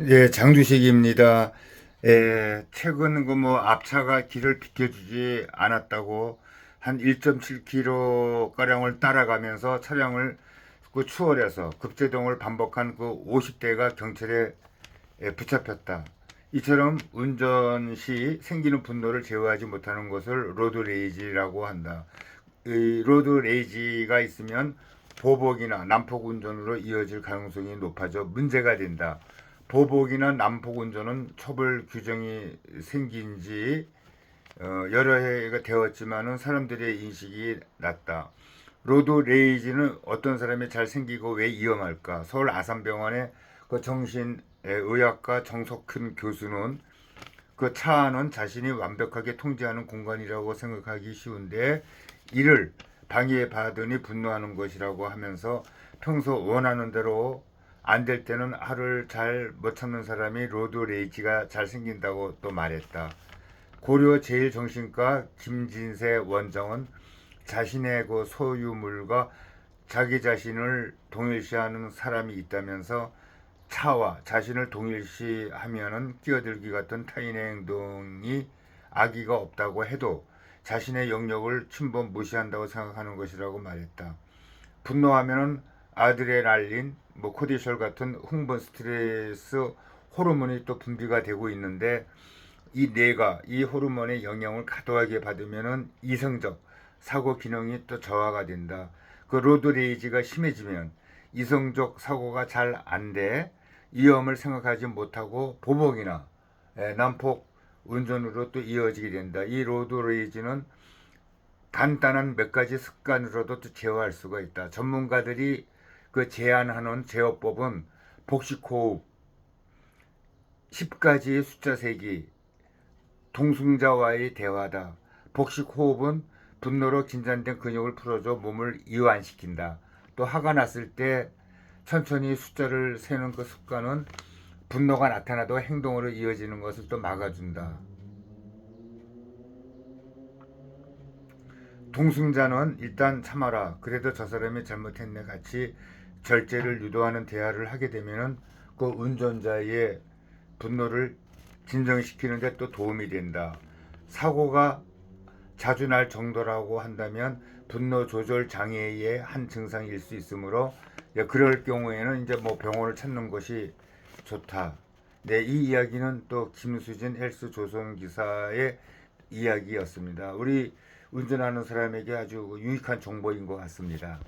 예, 장주식입니다. 예, 최근 그 뭐 앞차가 길을 비켜주지 않았다고 한 1.7km 가량을 따라가면서 차량을 그 추월해서 급제동을 반복한 그 50대가 경찰에 예, 붙잡혔다. 이처럼 운전 시 생기는 분노를 제어하지 못하는 것을 로드레이지라고 한다. 이 로드레이지가 있으면 보복이나 난폭 운전으로 이어질 가능성이 높아져 문제가 된다. 보복이나 난폭 운전은 처벌 규정이 생긴 지 어, 여러 해가 되었지만은 사람들의 인식이 낮다. 로드 레이지는 어떤 사람이 잘 생기고 왜 위험할까? 서울 아산병원의 그 정신의학과 정석큰 교수는 그 차 안은 자신이 완벽하게 통제하는 공간이라고 생각하기 쉬운데 이를 방해받으니 분노하는 것이라고 하면서 평소 원하는 대로 안 될 때는 하루를 잘 못 참는 사람이 로드 레이지가 잘 생긴다고 또 말했다. 고려 제일정신과 김진세 원장은 자신의 그 소유물과 자기 자신을 동일시하는 사람이 있다면서 차와 자신을 동일시하면은 끼어들기 같은 타인의 행동이 악의가 없다고 해도 자신의 영역을 침범 무시한다고 생각하는 것이라고 말했다. 분노하면은 아드레날린, 뭐 코디솔 같은 흥분 스트레스 호르몬이 또 분비가 되고 있는데 이 뇌가 이 호르몬의 영향을 과도하게 받으면은 이성적 사고 기능이 또 저하가 된다. 그 로드레이지가 심해지면 이성적 사고가 잘 안 돼. 위험을 생각하지 못하고 보복이나 예, 난폭 운전으로 또 이어지게 된다. 이 로드레이지는 간단한 몇 가지 습관으로도 또 제어할 수가 있다. 전문가들이 그 제안하는 제어법은 복식호흡, 10가지의 숫자 세기, 동승자와의 대화다. 복식호흡은 분노로 긴장된 근육을 풀어줘 몸을 이완시킨다. 또 화가 났을 때 천천히 숫자를 세는 그 습관은 분노가 나타나도 행동으로 이어지는 것을 또 막아준다. 동승자는 일단 참아라. 그래도 저 사람이 잘못했네 같이 절제를 유도하는 대화를 하게 되면은 그 운전자의 분노를 진정시키는데 또 도움이 된다. 사고가 자주 날 정도라고 한다면 분노 조절 장애의 한 증상일 수 있으므로 이제 그럴 경우에는 이제 뭐 병원을 찾는 것이 좋다. 네, 이 이야기는 또 김수진 헬스 조선 기사의 이야기였습니다. 우리 운전하는 사람에게 아주 유익한 정보인 것 같습니다.